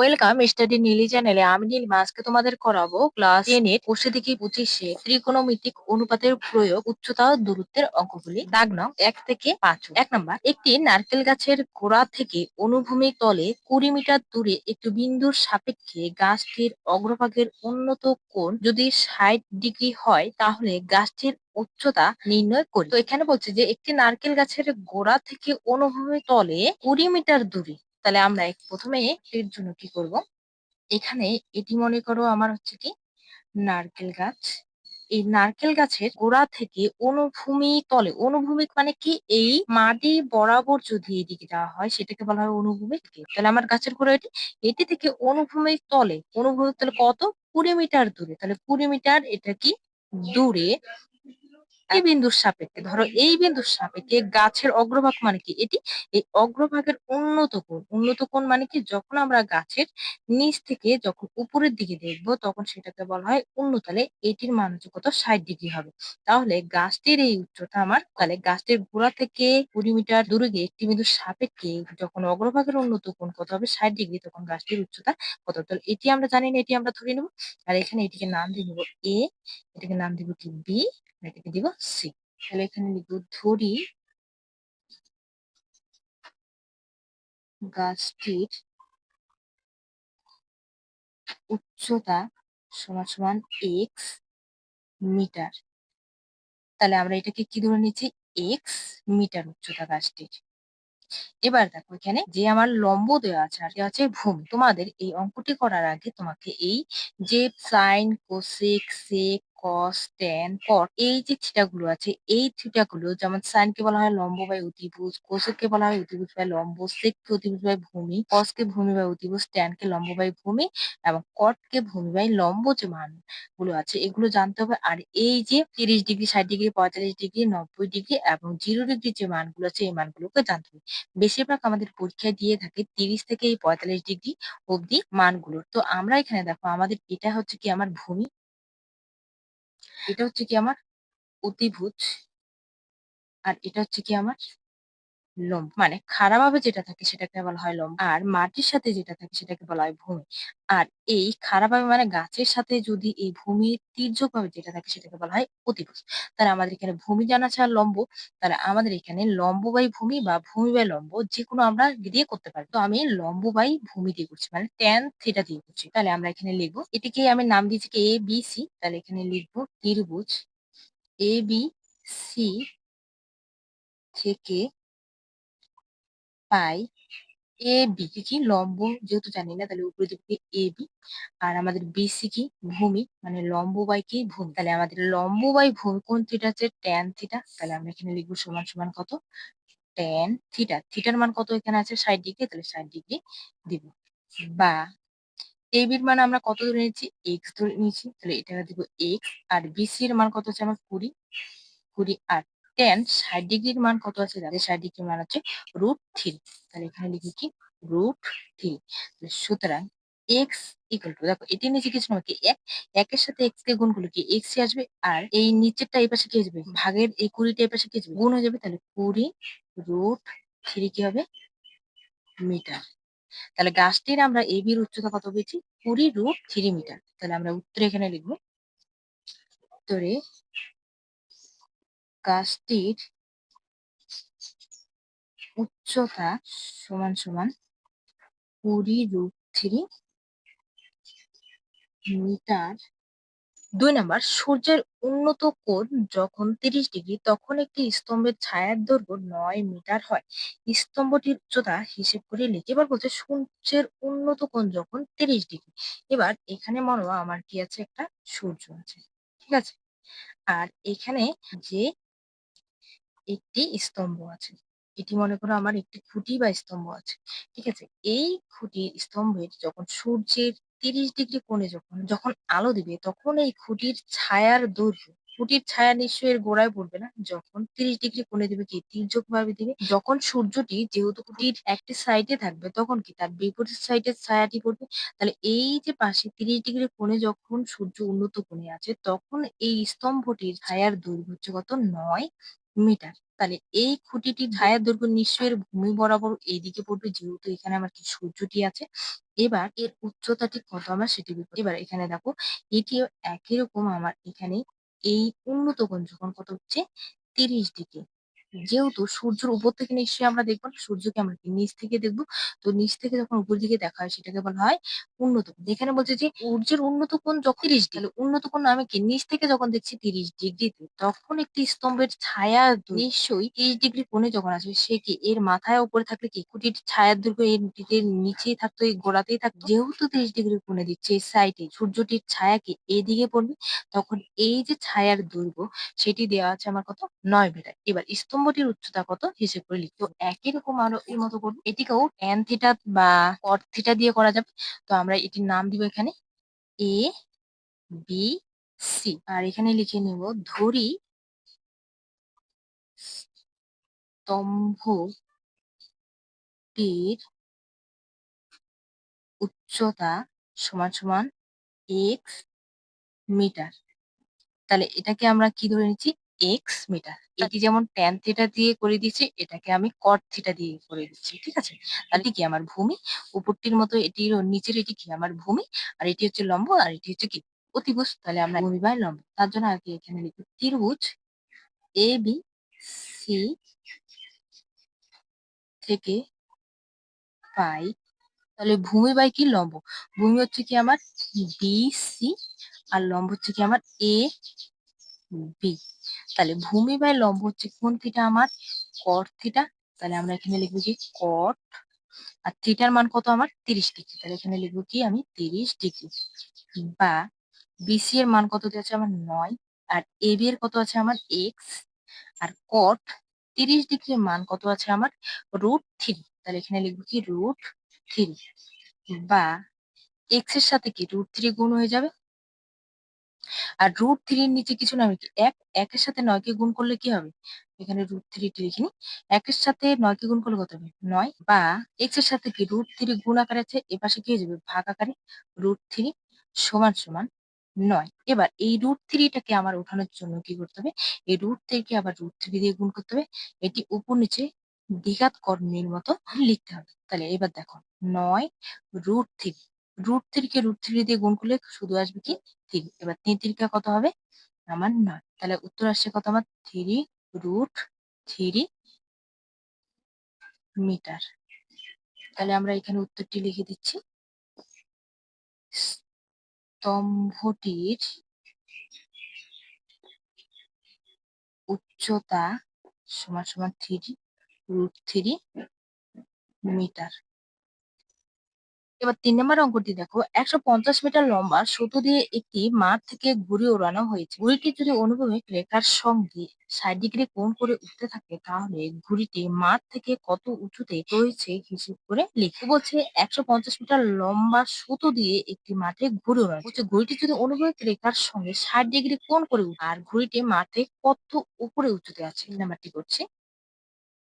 Welcome study Neeli চ্যানেলে আমি নীলিমা আজকে তোমাদের করাবো ক্লাস টেন কোষে থেকে পঁচিশে। ত্রিকোণমিতিক অনুপাতের প্রয়োগ, উচ্চতা ও দূরত্বের অঙ্কগুলি। দাগ নং এক থেকে পাঁচ। এক নম্বর। একটি নারকেল গাছের গোড়া থেকে অনুভূমিক তলে কুড়ি মিটার দূরে একটি বিন্দুর সাপেক্ষে গাছটির অগ্রভাগের উন্নত কোণ যদি ষাট ডিগ্রি হয়, তাহলে গাছটির উচ্চতা নির্ণয় করি। তো এখানে বলছে যে, একটি নারকেল গাছের গোড়া থেকে অনুভূমিক তলে কুড়ি মিটার দূরে তাহলে আমরা প্রথমে এর জন্য কি করব? এখানে এটি মনে করো আমার হচ্ছে কি? নারকেল গাছ। এই নারকেল গাছের গোড়া থেকে অনুভূমি তলে, অনুভূমিক মানে কি? এই মাটি বরাবর যদি এদিকে দেওয়া হয়, সেটাকে বলা হয় অনুভূমিক তাহলে আমার গাছের গোড়া এটি। এটি থেকে অনুভূমিক তলে অনুভূমিক তলে কত? কুড়ি মিটার দূরে। তাহলে কুড়ি মিটার এটা কি? দূরে। এই বিন্দুর সাপেক্ষে, ধরো এই বিন্দুর সাপেক্ষে গাছের অগ্রভাগ মানে কি? এটি এই অগ্রভাগের উন্নত কোণ। উন্নত কোণ মানে কি? যখন আমরা গাছের নিচ থেকে যখন উপরের দিকে দেখব, তখন সেটাকে বলা হয় উন্নতলে এটির মান হচ্ছে কত ষাট ডিগ্রি হবে। তাহলে গাছটির এই উচ্চতা আমার, তাহলে গাছটির গোড়া থেকে কুড়ি মিটার দূরে গিয়ে একটি বিন্দুর সাপেক্ষে যখন অগ্রভাগের উন্নত কোণ কত হবে? ষাট ডিগ্রি, তখন গাছটির উচ্চতা কত? তাহলে এটি আমরা জানি না, এটি আমরা ধরে নেব। আর এখানে এটিকে নাম দিয়ে নেব এ এটাকে নাম দিব কি? বি এটাকে দিব সি তাহলে এখানে লিখব, ধরি গাছটির উচ্চতা সমান সমান এক্স মিটার। তাহলে আমরা এটাকে কি ধরে নিচ্ছি? এক্স মিটার উচ্চতা গাছটির। এবার দেখো এখানে যে আমার লম্ব দেওয়া আছে, আর আছে ভূমি। তোমাদের এই অঙ্কটি করার আগে তোমাকে এই যে sine cosec sec cos tan cot এই যে থিটাগুলো আছে, এই থিটাগুলো যেমন সাইন কে বলা হয় লম্ব বাই অতিভুজ কোসেক কে বলা হয় অতিভুজ বাই লম্ব সেক কে অতিভুজ বাই ভূমি কস কে ভূমি বাই অতিভুজ ট্যান কে লম্ব বাই ভূমি, এবং কট কে ভূমি বাই লম্ব যে মানগুলো আছে, এগুলো জানতে হবে। আর এই যে তিরিশ ডিগ্রি, ষাট ডিগ্রি, পঁয়তাল্লিশ ডিগ্রি, নব্বই ডিগ্রি এবং জিরো ডিগ্রি যে মানগুলো আছে, এই মানগুলোকে জানতে হবে। বেশিরভাগ আমাদের পরীক্ষায় দিয়ে থাকে তিরিশ থেকে এই পঁয়তাল্লিশ ডিগ্রি অবধি মানগুলোর। তো আমরা এখানে দেখো, আমাদের এটা হচ্ছে কি, আমার ভূমি এটা হচ্ছে কি আমার অতিভুজ আর এটা হচ্ছে কি আমার লম্ব। মানে খাড়াভাবে যেটা থাকে সেটাকে বলা হয় লম্ব। আর মাটির সাথে যেটা থাকে সেটাকে বলা হয় ভূমি। আর এই খাড়াভাবে মানে গাছের সাথে যদি এই ভূমির তির্যকভাবে যেটা থাকে সেটাকে বলা হয় অতিভুজ। তাহলে আমাদের এখানে ভূমি জানা ছাড়া লম্ব। তাহলে আমাদের এখানে লম্ব বাই ভূমি বা ভূমি বাই লম্ব যে কোনো আমরা দিয়ে করতে পারি। তো আমি লম্ব বাই ভূমি দিয়ে করছি মানে ট্যান থিটা দিয়ে করছি। তাহলে আমরা এখানে লিখব এটিকে আমি নাম দিয়েছি এ বি সি তাহলে এখানে লিখব ত্রিভুজ এ বি সি থেকে পাই এ বি কি কি? লম্ব যেহেতু জানি না, তাহলে উপরে দেবো এ বি আর আমাদের বিসি কি? ভূমি মানে লম্ব বাই কি? ভূমি। তাহলে আমাদের লম্ব বাই ভূমি কোন থিটা আছে ট্যান থিটা তাহলে আমরা এখানে লিখব সমান সমান কত? ট্যান থিটা থিটার মান কত এখানে আছে? ষাট ডিগ্রি। তাহলে ষাট ডিগ্রি দিব। বা এ বির মান আমরা কত ধরে নিচ্ছি এক্স ধরে নিচ্ছি তাহলে এটা দিব এক্স আর বিসি এর মান কত আছে আমার কুড়ি। কুড়ি আর টেন ষাট ডিগ্রির মান কত আছে? যাদের ষাট ডিগ্রির মান হচ্ছে রুট থ্রি তাহলে এখানে লিখি কি? রুট থ্রি সুতরাং এক্স ইকুয়াল টু দেখো, এটি নিচে কিছু নয় এক একের সাথে এক্স কে গুণ করলে কি এক্স আসবে? আর এই নিচেরটা এই পাশে কি আসবে ভাগের এই কুড়িটা এই পাশে কি আসবে গুণ হয়ে যাবে, তাহলে কুড়ি রুট থ্রি কি হবে? মিটার তাহলে গাছটির আমরা এ বির উচ্চতা কত পেয়েছি? কুড়ি রুট থ্রি মিটার তাহলে আমরা উত্তরে এখানে লিখব, উত্তরে গাছটির উচ্চতা সমান সমান কুড়ি রুট থ্রি মিটার। দুই নাম্বার, সূর্যের উন্নত কোণ যখন তিরিশ ডিগ্রি, তখন একটি স্তম্ভের ছায়ার দৈর্ঘ্য নয় মিটার হয়। স্তম্ভটির উচ্চতা হিসেব করে লিখে। এবার বলছে, সূর্যের উন্নত কোণ যখন তিরিশ ডিগ্রি, এবার এখানে মনে আমার কি আছে? একটা সূর্য আছে। ঠিক আছে? আর এখানে যে একটি স্তম্ভ আছে। এটি মনে করো আমার একটি খুঁটি বা স্তম্ভ আছে। ঠিক আছে? এই খুঁটি স্তম্ভের যখন সূর্যের তিরিশ ডিগ্রি কোণে যখন যখন আলো দিবে, তখন এই খুঁটির ছায়ার দৈর্ঘ্য, খুঁটির ছায়া নিশ্চয়ই এর গোড়ায় পড়বে না, যখন তিরিশ ডিগ্রি কোণে দিবে কি? তির্যক ভাবে দিবে। যখন সূর্যটি যেহেতু খুঁটির একটি সাইডে থাকবে, তখন কি? তার বিপরীত সাইডের ছায়াটি পড়বে। তাহলে এই যে পাশে তিরিশ ডিগ্রি কোণে যখন সূর্য উন্নত কোণে আছে, তখন এই স্তম্ভটির ছায়ার দৈর্ঘ্য হচ্ছে কত? নয়। মিটার। তাহলে এই খুঁটিটি ধায়ার দৈর্ঘ্য নিশ্চয়ের ভূমি বরাবর এইদিকে পড়বে, যেহেতু এখানে আমার কি সূর্যটি আছে। এবার এর উচ্চতাটি কত আমার সেটি বের এবার এখানে দেখো, এটিও একই রকম আমার এখানে এই উন্নত কোণ যখন কত হচ্ছে, তিরিশ ডিগ্রি। যেহেতু সূর্যের উপর থেকে নিশ্চয়ই আমরা দেখব সূর্যকে আমরা নিচ থেকে দেখব? তো নিচ থেকে যখন উপর দিকে দেখা হয় সেটাকে বলা হয় উন্নত এখানে বলছে যে সূর্যের উন্নত কোণ যখন তিরিশ ডিগ্রি উন্নত কোণ আমি কি? নিচ থেকে যখন দেখছি তিরিশ ডিগ্রিতে, তখন একটি স্তম্ভের ছায়া নিশ্চয়ই তিরিশ ডিগ্রি কোণে যখন আসবে, সে কি এর মাথায় উপরে থাকলে কি? কুটির ছায়ার দৈর্ঘ্য এর নিচেই থাকতো, এই গোড়াতেই থাকতো? যেহেতু তিরিশ ডিগ্রি কোণে দিচ্ছে এই সাইডে সূর্যটির ছায়া কি এদিকে পড়বে? তখন এই যে ছায়ার দৈর্ঘ্য, সেটি দেওয়া আছে আমার কত নয় মিটার এবার স্তম্ভটির উচ্চতা কত? হিসেব করে লিখতো একই রকম আরও এর মতো করব। এটিকেও ট্যান থিটা বা কট থিটা দিয়ে করা যাবে। তো আমরা এটির নাম দিব এখানে এ বি সি আর এখানে লিখে নিব, ধরি স্তম্ভটির উচ্চতা সমান সমান এক্স মিটার। তাহলে এটাকে আমরা কি ধরে নিচ্ছি? এক্স মিটার এটি যেমন ট্যান থিটা দিয়ে করে দিচ্ছি এটাকে আমি কট থিটা দিয়ে করে দিচ্ছি ঠিক আছে? তাহলে কি আমার ভূমি? উপরটির মতো এটির নিচের এটি কি? আমার ভূমি আর এটি হচ্ছে লম্ব আর এটি হচ্ছে কি? অতিভুজ তাহলে আমরা ভূমি বাই লম্ব। তার জন্য আর কি এখানে লিখব? ত্রিভুজ এ বি সি থেকে পাই তাহলে ভূমি বাই কি? লম্ব। ভূমি হচ্ছে কি আমার বি সি আর লম্ব হচ্ছে কি আমার এ বি তাহলে ভূমি বাই লম্ব হচ্ছে কোন থিটা আমার? কট থিটা তাহলে আমরা এখানে লিখব কি? কট আর থিটার মান কত আমার? তিরিশ ডিগ্রি। তাহলে এখানে লিখব কি? আমি তিরিশ ডিগ্রি। বা বিসি এর মান কত আছে আমার? নয়। আর এবি এর কত আছে আমার? এক্স আর কট তিরিশ ডিগ্রির মান কত আছে আমার? রুট থ্রি তাহলে এখানে লিখব কি? রুট থ্রি বা এক্সের সাথে কি? রুট থ্রি গুণ হয়ে যাবে? আর রুট থ্রির নিচে কিছু না কি এক, একের সাথে নয়কে গুণ করলে কি হবে? এখানে রুট থ্রি থ্রিটি লিখিনি। একের সাথে নয়কে গুণ করলে কত হবে? নয়। বা এক্সের সাথে কি রুট থ্রি গুণ আকারে আছে? এ পাশে কি যাবে? ভাগ আকারে। রুট থ্রি সমান সমান নয়। এবার এই রুট থ্রিটাকে আমার উঠানোর জন্য কি করতে হবে? এই রুট থ্রিকে আবার রুট থ্রি দিয়ে গুণ করতে হবে। এটি উপর নিচে দ্বিঘাত কর্ণের মতো লিখতে হবে। তাহলে এবার দেখো, নয় রুট থ্রি রুট থ্রিকে রুট থ্রি দিয়ে গুণ করলে শুধু আসবে কি? থ্রি এবার তিন তিরিকা কত হবে? আমার নয় তাহলে উত্তর আসছে কত আমার? থ্রি রুট থ্রি মিটার তাহলে আমরা এখানে উত্তরটি লিখে দিচ্ছি। স্তম্ভটির উচ্চতা সমান সমান থ্রি রুট থ্রি মিটার এবার তিন নম্বর অঙ্কটি দেখো, একশো পঞ্চাশ মিটার লম্বা সুতো দিয়ে একটি মাঠ থেকে ঘুড়ি ওড়ানো হয়েছে। ঘুড়িটি যদি অনুভূমিক রেখার সঙ্গে ষাট ডিগ্রি কোণ করে উঠতে থাকে, তাহলে ঘুড়িটি মাঠ থেকে কত উঁচুতে রয়েছে হিসেব করে লিখে। বলছে, একশো পঞ্চাশ মিটার লম্বা সুতো দিয়ে একটি মাঠে ঘুড়ি ওড়ানো বলছে ঘুড়িটি যদি অনুভূমিক রেখার সঙ্গে ষাট ডিগ্রি কোণ করে আর ঘুড়িটি মাঠে কত উপরে উঁচুতে আছে? নাম্বারটি করছে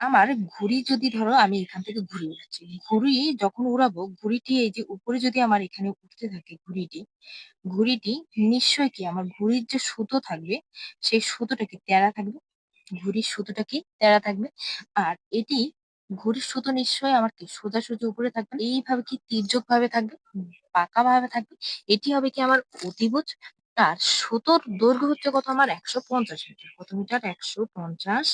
আমার ঘুড়ি যদি ধরো আমি এখান থেকে ঘুড়ি উড়াচ্ছি। ঘুড়ি যখন উড়াবো, ঘুড়িটি এই যে উপরে যদি আমার এখানে উঠতে থাকে ঘুড়িটি ঘুড়িটি নিশ্চয়ই কি আমার ঘুড়ির যে সুতো থাকবে, সেই সুতোটা কি তেড়া থাকবে, ঘুড়ির সুতোটা কি তেরা থাকবে? আর এটি ঘুড়ির সুতো নিশ্চয়ই আমার কি সোজাসুজি উপরে থাকবে? এইভাবে কি তির্যক ভাবে থাকবে? পাকা ভাবে থাকবে? এটি হবে কি আমার অতিভুজ? আর সুতোর দৈর্ঘ্য হচ্ছে কত? আমার একশো পঞ্চাশ মিটার। কত মিটার? একশো পঞ্চাশ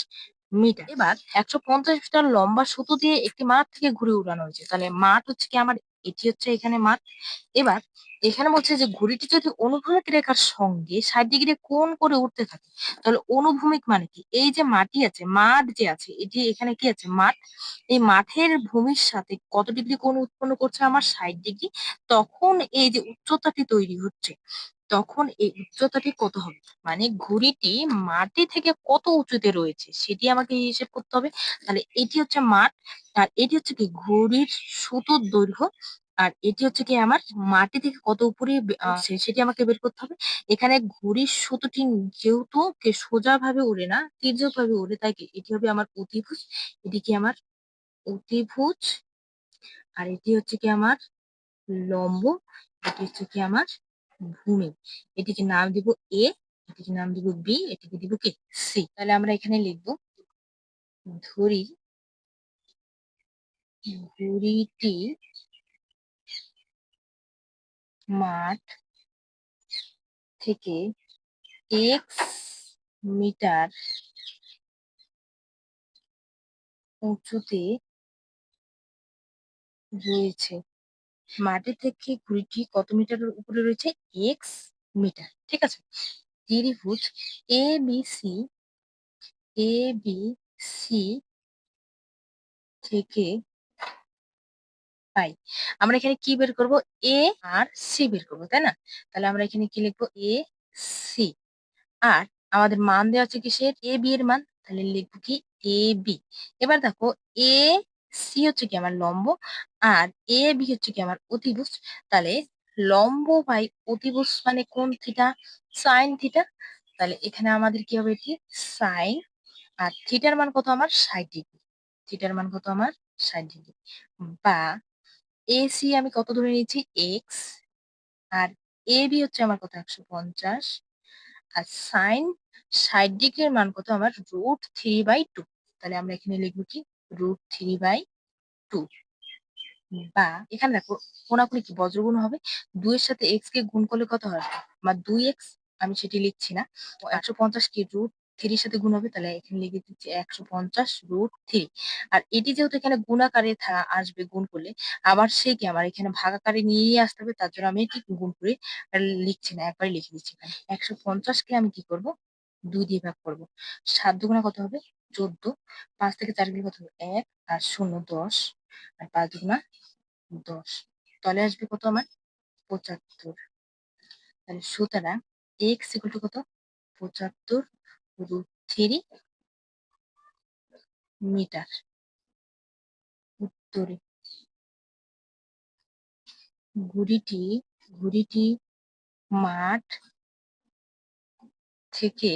মিটার। এবার একশো পঞ্চাশ মিটার লম্বা সুতো দিয়ে একটি মাঠ থেকে ঘুরে উড়ানো হয়েছে। তাহলে মাঠ হচ্ছে কি আমার, এটি হচ্ছে এখানে মাঠ। এবার এখানে বলছে যে ঘুড়িটি যদি অনুভূমিক রেখার সঙ্গে ষাট ডিগ্রি কোণ করে উঠতে থাকে, তাহলে অনুভূমিক মানে কি? এই যে মাটি আছে, মাঠ যে আছে, এটি এখানে কি আছে? মাঠ। এই মাঠের ভূমির সাথে কত ডিগ্রি কোণ উৎপন্ন করছে? আমার ষাট ডিগ্রি। তখন এই যে উচ্চতাটি তৈরি হচ্ছে তখন এই উচ্চতাটি কত হবে? মানে ঘুড়িটি মাটি থেকে কত উঁচুতে রয়েছে সেটি আমাকে হিসেব করতে হবে। তাহলে এটি হচ্ছে মাঠ আর এটি হচ্ছে কি ঘুড়ির সুতোর দৈর্ঘ্য আর এটি হচ্ছে কি আমার মাটি থেকে কত উপরে সে- সেটি আমাকে বের করতে হবে। এখানে ঘুড়ির সুতোটি যেহেতু কে সোজা ভাবে ওড়ে না তির্যক ভাবে ওড়ে তাই কি এটি হবে আমার অতিভুজ এটি কি আমার অতিভুজ আর এটি হচ্ছে কি আমার লম্ব এটি হচ্ছে কি আমার ভূমি এটিকে নাম দিব এ, এটিকে নাম দিব বি, এটিকে দিব কি? সি। তাহলে আমরা এখানে লিখব ধরি। ঘুড়িটি মাঠ থেকে এক্স মিটার উঁচুতে রয়েছে। মাটি থেকে ঘুড়িটি কত মিটারের উপরে রয়েছে? X metre. ঠিক আছে? ত্রিভুজ A B C A B C থেকে পাই আমরা এখানে কি বের করব? এ আর সি বের করব, তাই না? তাহলে আমরা এখানে কি লিখব? এ সি আর আমাদের মান দেওয়া আছে কিসের? এ বি এর মান। তাহলে লিখব কি? এ বি এবার দেখো এ সি হচ্ছে কি আমার লম্ব, আর এ বি হচ্ছে কি আমার অতিভুজ। তাহলে লম্ব বাই অতিভুজ মানে কোন থিটা সাইন থিটা তাহলে এখানে আমাদের কি হবে এটি? সাইন আর থিটার মান কত আমার? ষাট ডিগ্রি থিটার মান কত আমার? ষাট ডিগ্রি বা এসি আমি কত ধরে নিয়েছি? এক্স আর এ বি হচ্ছে আমার কত? একশো পঞ্চাশ। আর সাইন ষাট ডিগ্রির মান কত? আমার রুট থ্রি বাই টু তাহলে আমরা এখানে লিখব কি? রুট থ্রি বাই টু বা এখানে দেখো, কোনাকুনি কি? বজ্রগুণ হবে। দুইয়ের সাথে এক্স কে গুণ করলে কত হয়? বা দুই এক্স আমি সেটি লিখছি না। একশো পঞ্চাশ কে রুট থ্রির সাথে গুণ হবে, তাহলে এখানে লিখে দিচ্ছি একশো পঞ্চাশ রুট থ্রি আর এটি যেহেতু এখানে গুণাকারে আসবে গুণ করলে, আবার সে কি? আমার এখানে ভাগাকারে নিয়ে আসতে হবে, তার জন্য আমি এটি গুণ করে লিখছি না একবারে লিখে দিচ্ছি। একশো পঞ্চাশকে আমি কি করব? দুই দিয়ে ভাগ করব। সাত দুগুণা কত হবে? চোদ্দ, পাঁচ থেকে চার গেলে কত এক, আর শূন্য দশ, আর পাঁচ দুগুণা দশ। তলে আসবে কত আমার? পঁচাত্তর। তাহলে সুতরাং এক্স ইকুয়াল টু কত? পঁচাত্তর রুট থ্রি মিটার উত্তরে। ঘুড়িটি ঘুড়িটি মাঠ থেকে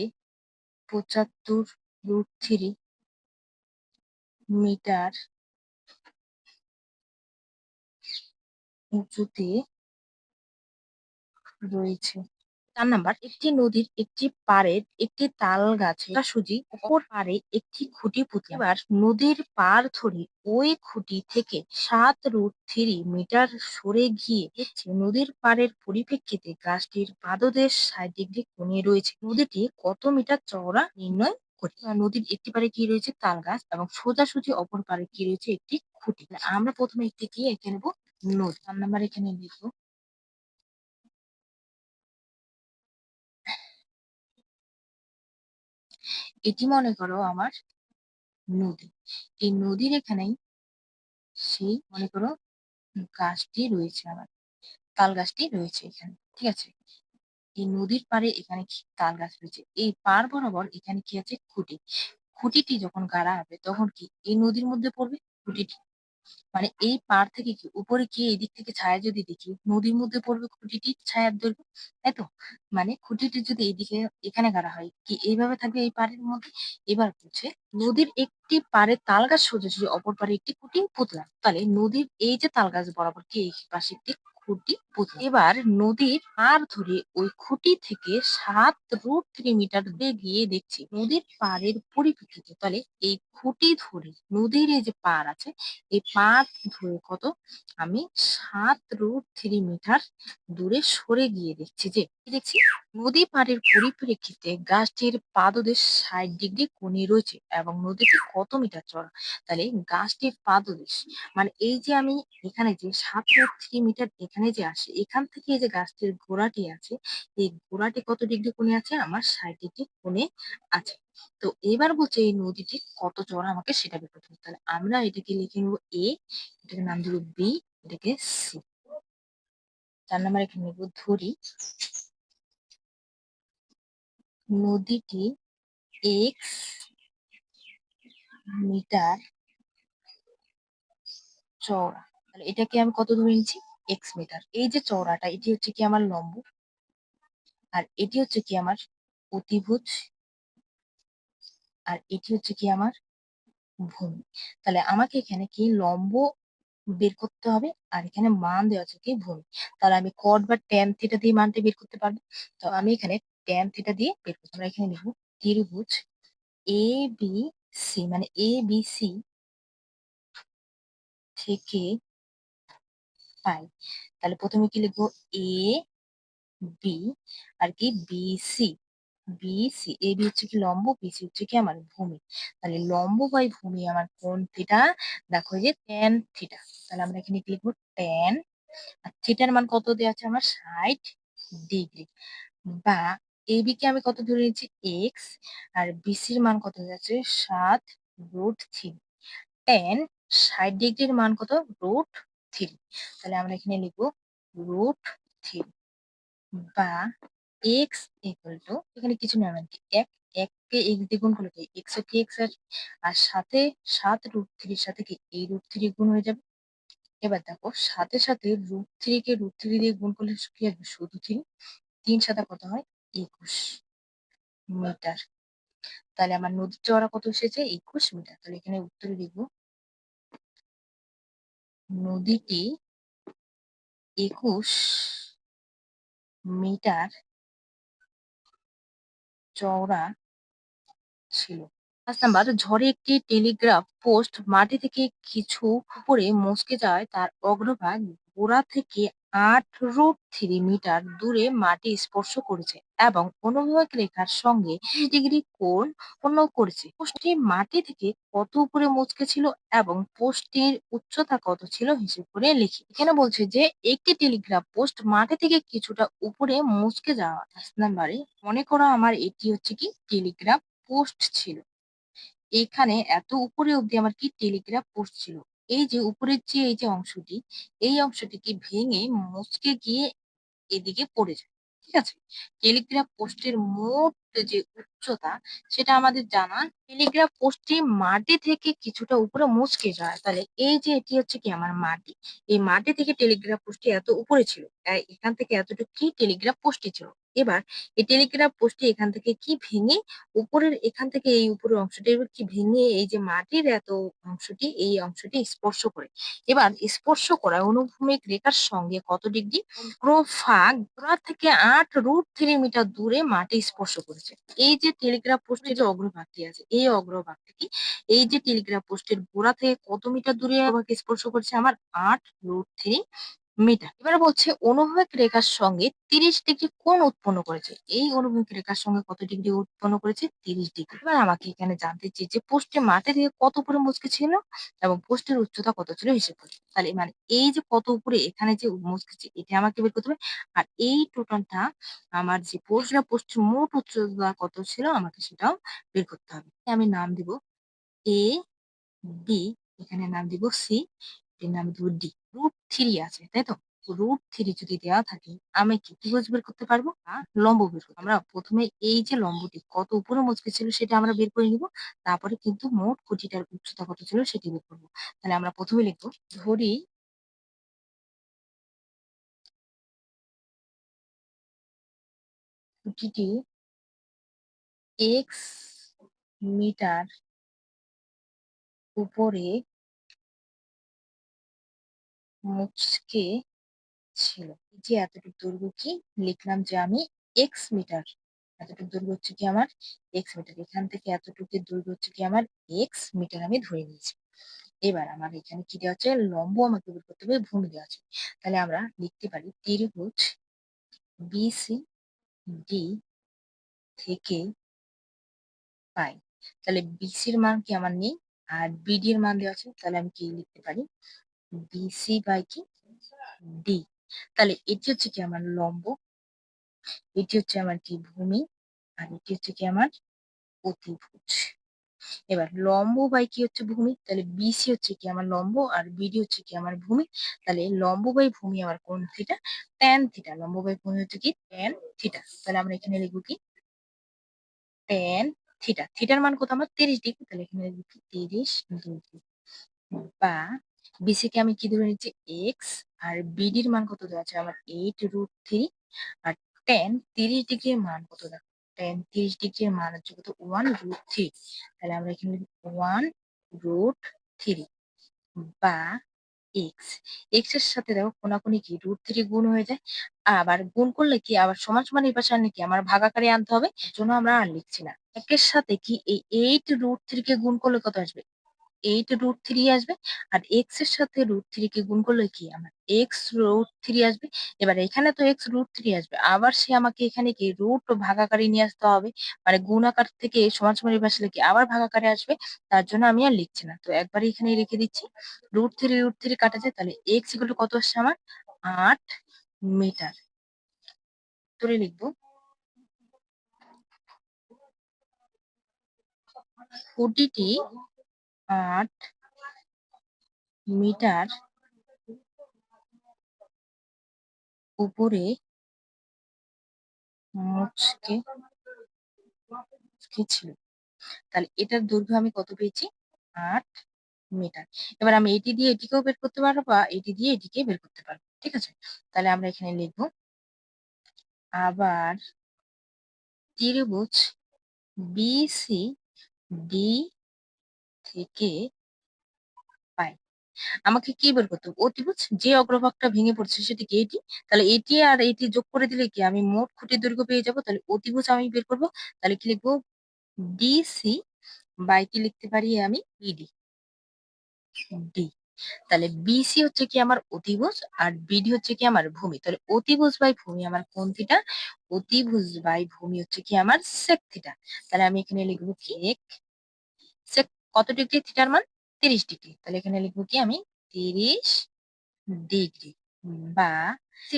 পঁচাত্তর রুট থ্রি মিটার উঁচুতে রয়েছে। চার নাম্বার, একটি নদীর একটি পাড়ের একটি তাল গাছে সুজি অপর পাড়ে একটি খুঁটি পুঁতে। এবার নদীর পার ধরে ওই খুঁটি থেকে সাত রুট থ্রি মিটার সরে গিয়ে নদীর পাড়ের পরিপ্রেক্ষিতে গাছটির পাদদেশ ষাট ডিগ্রি কোণে রয়েছে। নদীটি কত মিটার চওড়া নির্ণয় করি। নদীর একটি পারে কি রয়েছে? তাল গাছ এবং সোজাসুজি অপর পারে কি রয়েছে? একটি খুঁটি। আমরা প্রথমে একটি কি এঁকে নেব? নদী। চার নাম্বার এখানে লিখব। এটি মনে করো আমার নদী। এই নদীর এখানেই সেই মনে করো গাছটি রয়েছে আমার। তাল গাছটি রয়েছে এখানে। ঠিক আছে? এই নদীর পাড়ে এখানে তাল গাছ রয়েছে? এই পার বরাবর এখানে কি আছে? খুঁটি। খুঁটিটি যখন গাড়া হবে, তখন কি এই নদীর মধ্যে পড়বে? খুঁটিটি। মানে এই পার থেকে কি উপরে কি এদিক থেকে ছায়া যদি দেখি, নদীর মধ্যে পড়বে খুঁটিটি ছায়ার দৈর্ঘ্য? তাই তো? মানে খুঁটিটি যদি এইদিকে এখানে গাড়া হয়, কি এইভাবে থাকবে এই পাড়ের মধ্যে? এবার বলছে, নদীর একটি পাড়ে তাল গাছ সোজাসুজি, অপর পাড়ে একটি খুঁটি পুতলা। তাহলে নদীর এই যে তাল গাছ বরাবর, কি এই পাশে একটি খুঁটি এবার নদীর পার ধরে ওই খুঁটি থেকে সাত রুট থ্রি মিটার দূরে গিয়ে দেখছি নদীর পাড়ের পরিপ্রেক্ষিতে তাহলে এই খুঁটি ধরে নদীর এই যে পার আছে, এই পার ধরে কত? আমি সাত রুট থ্রি মিটার দূরে সরে গিয়ে দেখছি যে দেখছি নদী পাড়ের পরিপ্রেক্ষিতে গাছটির পাদদেশ ষাট ডিগ্রি কোণে রয়েছে এবং নদীটি কত মিটার চড়া তাহলে গাছটির পাদদেশ মানে এই যে আমি এখানে যে সাত থ্রি মিটার এখানে যে আসে, এখান থেকে এই যে গাছটির গোড়াটি আছে, এই গোড়াটি কত ডিগ্রি কোণে আছে? আমার ষাট ডিগ্রি কোণে আছে। তো এবার বলছে এই নদীটি কত চড়া আমাকে সেটা বের করতে হবে। তাহলে আমরা এটাকে লিখে নেব এ এটাকে নাম দেবো বি, এটাকে সি। চার নাম্বার এখানে নেব ধরি। নদীটি এক্স মিটার চওড়া। তাহলে এটাকে আমি কত ধরে নিচ্ছি এক্স মিটার। এই যে চওড়াটা, এটি হচ্ছে কি আমার লম্ব? আর এটি হচ্ছে কি আমার অতিভুজ? আর এটি হচ্ছে কি আমার ভূমি? তাহলে আমাকে এখানে কি লম্ব বের করতে হবে? আর এখানে মান দেওয়া আছে কি ভূমি? তাহলে আমি কট বা ট্যান থিটা দিয়ে মানটা বের করতে পারব? তো আমি এখানে ট্যান থিটা দিয়ে বের করছি। আমরা এখানে লিখব ত্রিভুজ এ বি সি মানে এ বি সি থেকে পাই। তাহলে প্রথমে কি লিখব? এ বি আর কি B C B C A B হচ্ছে কি লম্ব বি সি হচ্ছে কি আমার ভূমি। তাহলে লম্ব বাই ভূমি আমার কোন থিটা দেখো যে ট্যান থিটা তাহলে আমরা এখানে কি লিখব? ট্যান আর থিটার মান কত দেওয়া আছে? আমার ষাট ডিগ্রি। বা এ বি কে আমি কত ধরে নিচ্ছি? এক্স আর বিসির মান কত যাচ্ছে? সাত রুট থ্রি টেন ষাট ডিগ্রির মান কত? রুট থ্রি তাহলে আমরা এখানে লিখব রুট থ্রি বা এক্স ইকুয়াল টু এখানে কিছু নেই মানে এক এককে এক্স দিয়ে গুণ করলে কি? এক্স কি এক্স আর আর সাথে সাত রুট থ্রির সাথে কি এই রুট থ্রি গুণ হয়ে যাবে? এবার দেখো, সাথে সাথে রুট থ্রি কে রুট থ্রি দিয়ে গুণ করলে কি আসবে? শুধু থ্রি তিন সাথে কত হয়? একুশ মিটার। তাহলে আমার নদীর চওড়া কত এসেছে? একুশ মিটার। তাহলে এখানে উত্তরে লিখব। নদীটি একুশ মিটার চওড়া ছিল। ঝড়ে একটি টেলিগ্রাফ পোস্ট মাটি থেকে কিছু উপরে মচকে যায়, তার অগ্রভাগ গোড়া থেকে আট রুট থ্রি মিটার দূরে মাটি স্পর্শ করেছে এবং অনুভূমিক রেখার সঙ্গে ডিগ্রি কোণ পূর্ণ করেছে। পোস্টটি মাটি থেকে কত উপরে মুচকে ছিল এবং পোস্টটির উচ্চতা কত ছিল হিসেব করে লিখি। এখানে বলছে যে, একটি টেলিগ্রাফ পোস্ট মাটি থেকে কিছুটা উপরে মুচকে যাওয়া। নাম্বারে, মনে করো আমার এটি হচ্ছে কি টেলিগ্রাফ পোস্ট ছিল। এখানে এত উপরে অব্দি আমার কি টেলিগ্রাফ পোস্ট ছিল? এই যে উপরের যে, এই যে অংশটি, এই অংশটিকে ভেঙে মুচকে গিয়ে এদিকে পড়ে যায়, ঠিক আছে? টেলিগ্রাফ পোস্টের মোট যে উচ্চতা, সেটা আমাদের জানা। টেলিগ্রাফ পোস্টটি মাটি থেকে কিছুটা উপরে মুচকে যায়। তাহলে এই যে, এটি হচ্ছে কি আমার মাটি? এই মাটি থেকে টেলিগ্রাফ পোস্টটি এত উপরে ছিল, তাই এখান থেকে এতটুকু কি টেলিগ্রাফ পোস্টটি ছিল। এবার এই টেলিগ্রাফ পোস্টটি এখান থেকে কি ভেঙে উপরের, এখান থেকে এই উপরের অংশটি কি ভেঙে এই যে মাটির এত অংশটি, এই অংশটি স্পর্শ করে। এবার স্পর্শ করা অনুভূমিক রেখার সঙ্গে কত ডিগ্রি? গোড়া থেকে আট রুট থ্রি মিটার দূরে মাটি স্পর্শ করেছে। এই যে টেলিগ্রাফ পোস্টের যে অগ্রভাগটি আছে, এই অগ্রভাগটি কি এই যে টেলিগ্রাফ পোস্টের গোড়া থেকে কত মিটার দূরে স্পর্শ করছে? আমার আট রুট থ্রি মিটার। এবার বলছে অনুভূমিক রেখার সঙ্গে তিরিশ ডিগ্রি কোণ উৎপন্ন করেছে। এই অনুভূমিক রেখার সঙ্গে কত ডিগ্রি উৎপন্ন করেছে? তিরিশ ডিগ্রি। এবার আমাকে এখানে জানতে চেয়ে যে পোস্টের মাটি থেকে কত উপরে মুচকে ছিল এবং পোস্টের উচ্চতা কত ছিল হিসেব করে। তাহলে মানে এই যে কত উপরে এখানে যে মুচকেছে এটা আমাকে বের করতে হবে। আর এই টোটালটা আমার যে পোস্টটা পোস্টের মোট উচ্চতা কত ছিল আমাকে সেটাও বের করতে হবে। আমি নাম দিব এ বি এখানে নাম দিব সি এর নাম দিব ডি রুট থ্রি আছে, তাই তো? রুট থ্রি যদি দেওয়া থাকে, আমি কি ত্রিভুজ বের করতে পারব? আর লম্ব বের করব আমরা প্রথমে এই যে লম্বটি, কত উপরে মুচকে ছিল সেটা আমরা বের করে নিব। তারপরে কিন্তু মোট খুঁটিটার উচ্চতা কত ছিল সেটি বের করব। তাহলে আমরা প্রথমে লিখব, ধরি খুঁটিটি এক্স মিটার উপরে মুচকে ছিল। যে এতটুকু দৈর্ঘ্য কি? লিখলাম যে আমি এক্স মিটার এতটুকু দৈর্ঘ্য হচ্ছে কি আমার এক্স মিটার এখান থেকে এতটুকু দৈর্ঘ্য হচ্ছে কি আমার এক্স মিটার আমি ধরে নিয়েছি। এবার আমার এখানে কি দেওয়া আছে? লম্ব আমাকে বের করতে হবে, ভূমি দেওয়া আছে। তাহলে আমরা লিখতে পারি ত্রিভুজ বিসি ডি থেকে পাই। তাহলে বিসির মান কি আমার নেই? আর বিডি এর মান দেওয়া আছে? তাহলে আমি কি লিখতে পারি? বিসি বাই কি? ডি তাহলে এটি হচ্ছে কি আমার লম্ব, এটি হচ্ছে আমার কি ভূমি, আর এটি হচ্ছে কি আমার অতিভুজ। এবার লম্ব বাই কি হচ্ছে ভূমি? তাহলে বিসি হচ্ছে কি আমার লম্ব, আর বিডি হচ্ছে কি আমার ভূমি। তাহলে লম্ব বাই ভূমি আমার কোন থিটা ট্যান থিটা লম্ব বাই ভূমি হচ্ছে কি ট্যান থিটা তাহলে আমরা এখানে লিখব কি? ট্যান থিটা থিটার মান কত? আমার তিরিশ ডিগ্রি তাহলে এখানে লিখব কি? তিরিশ ডিগ্রি বা বিসি কে আমি কি ধরে নিচ্ছি? এক্স আর বিডির মান কত দেওয়া আছে? আমার এইট রুট থ্রি আর টেন তিরিশ ডিগ্রির মান কত দেখো টেন তিরিশ ডিগ্রির মান হচ্ছে কত? ওয়ান রুট থ্রি তাহলে আমরা এখানে ওয়ান রুট থ্রি বা এক্স এক্সের সাথে দেখো কোনাকুনি কি? রুট থ্রি গুণ হয়ে যায়। আবার গুণ করলে কি? আবার সমান সমান এই পাশে আনলে কি? আমার ভাগাকারে আনতে হবে। জন্য আমরা আর লিখছি না। একের সাথে কি এই এইট রুট থ্রি কে গুণ করলে কত আসবে? এইট রুট থ্রি আসবে আর এক্সের সাথে রুট থ্রি কে গুণ করলে কি? আমার এক্স রুট থ্রি আসবে। এবার এখানে তো এক্স রুট থ্রি আসবে। আবার সে আমাকে এখানে কি? রুট ভাগাকারে নিয়ে আসতে হবে। মানে গুণ আকার থেকে সমান সমান পাশে কি? আবার ভাগাকারে আসবে। তার জন্য আমি আর লিখছি না। তো একবারে এখানে রেখে দিচ্ছি। রুট থ্রি রুট থ্রি কাটা যায়, তাহলে এক্স ইকুয়াল কত আসছে আমার? আট মিটার উত্তরে লিখব। খুঁটিটি আট মিটার উপরে মুচকে ছিল। তাহলে এটার দৈর্ঘ্য আমি কত পেয়েছি? আট মিটার। এবার আমি এটি দিয়ে এটিকেও বের করতে পারব বা এটি দিয়ে এটিকে বের করতে পারব, ঠিক আছে? তাহলে আমরা এখানে লিখব, আবার ত্রিভুজ বিসি ডি থেকে পাই। আমাকে কি বের করতে হবে অতিভুজ, যে অগ্রভাগটা ভেঙে পড়ছে সেটি কি এটি তাহলে এটি আর এটি যোগ করে দিলে কি আমি মোট খুঁটির দৈর্ঘ্য পেয়ে যাব? তাহলে অতিভুজ আমি বের করব, তাহলে কি লিখব? ডিসি বাই কি লিখতে পারি আমি বিডি ডি তাহলে বিসি হচ্ছে কি আমার অতিভুজ আর বিডি হচ্ছে কি আমার ভূমি। তাহলে অতিভুজ বাই ভূমি আমার কোন থিটা? অতিভুজ বাই ভূমি হচ্ছে কি আমার সেক থিটা। তাহলে আমি এখানে লিখব কি? এক সেক কত ডিগ্রি? থিটার মান তিরিশ ডিগ্রি। তাহলে এখানে লিখব কি আমি? তিরিশ ডিগ্রি। বা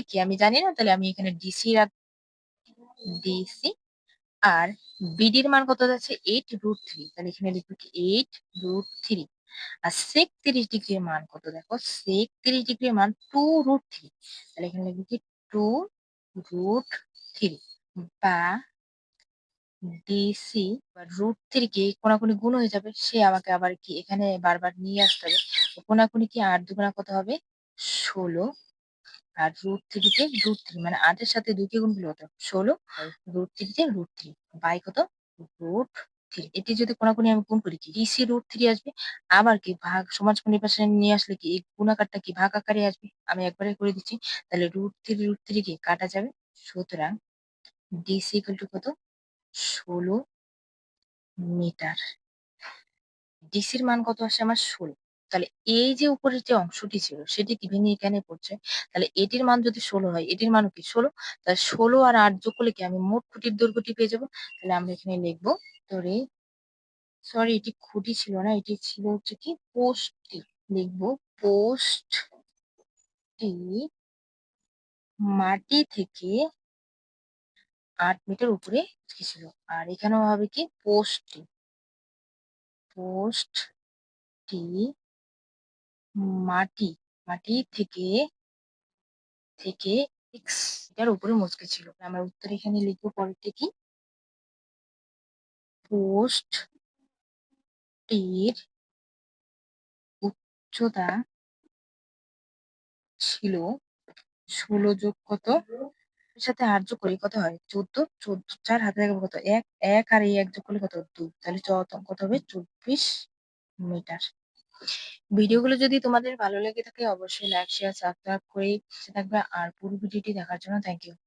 কি? আমি জানি না, তাহলে আমি এখানে ডিসি রাখ ডিসি আর বিডির মান কত যাচ্ছে? এইট রুট থ্রি তাহলে এখানে লিখব কি? এইট রুট থ্রি আর সেক তিরিশ ডিগ্রির মান কত? দেখো সেক তিরিশ ডিগ্রির মান টু রুট থ্রি তাহলে এখানে লিখব কি? টু রুট থ্রি বা ডিসি বা রুট থ্রি কে কোনাকুনি গুণ হয়ে যাবে সে আমাকে আবার কি এখানে বারবার নিয়ে আসতে হবে। কোনাকুনি কি আট দুগুণা কত হবে? ষোলো। আর রুট থ্রিতে রুট থ্রি মানে আটের সাথে দুইকে গুণ করলে কত? ষোলো। রুট থ্রিতে রুট থ্রি বাই কত? রুট থ্রি এটি যদি কোনাকুনি আমি গুণ করি কি? ডিসি রুট থ্রি আসবে আবার কি ভাগ সমাজ পাশে নিয়ে আসলে কি এই গুণাকারটা কি ভাগ আকারে আসবে? আমি একবারে করে দিচ্ছি। তাহলে রুট থ্রি রুট থ্রি কে কাটা যাবে। সুতরাং ডিসি ইকুয়াল টু কত? ষোলো মিটার। ডিসির মান কত আসে আমার ষোলো। তাহলে এই যে উপরের যে অংশটি ছিল, সেটি কি ভেঙে এখানে পড়ছে? তাহলে এটির মান যদি ষোলো হয়, এটির মানও কি ষোলো? তাহলে ষোলো আর আট যোগ করলে কি আমি মোট খুঁটির দৈর্ঘ্যটি পেয়ে যাব? তাহলে আমরা এখানে লিখব তোরে সরি এটি খুঁটি ছিল না, এটি ছিল হচ্ছে কি পোস্টটি। লিখব, পোস্টটি মাটি থেকে আট মিটার উপরে ছিল আর এখানেও হবে কি? পোস্টটি পোস্টটি মাটি মাটি থেকে থেকে সিক্স মিটার উপরে মুচকে ছিল। আমরা উত্তর এখানে লিখব পরেরটা কি? পোস্ট টির উচ্চতা ছিল ষোলো যোগ কত? সাথে আট যোগ করি, কত হয়? চোদ্দ চোদ্দ, চার হাতে থাকবে কত? এক এক আর এই এক যোগ করলে কত? দু। তাহলে কত হবে? চব্বিশ মিটার। ভিডিওগুলো যদি তোমাদের ভালো লেগে থাকে, অবশ্যই লাইক শেয়ার সাবস্ক্রাইব করে থাকবে। আর পুরো ভিডিওটি দেখার জন্য থ্যাংক ইউ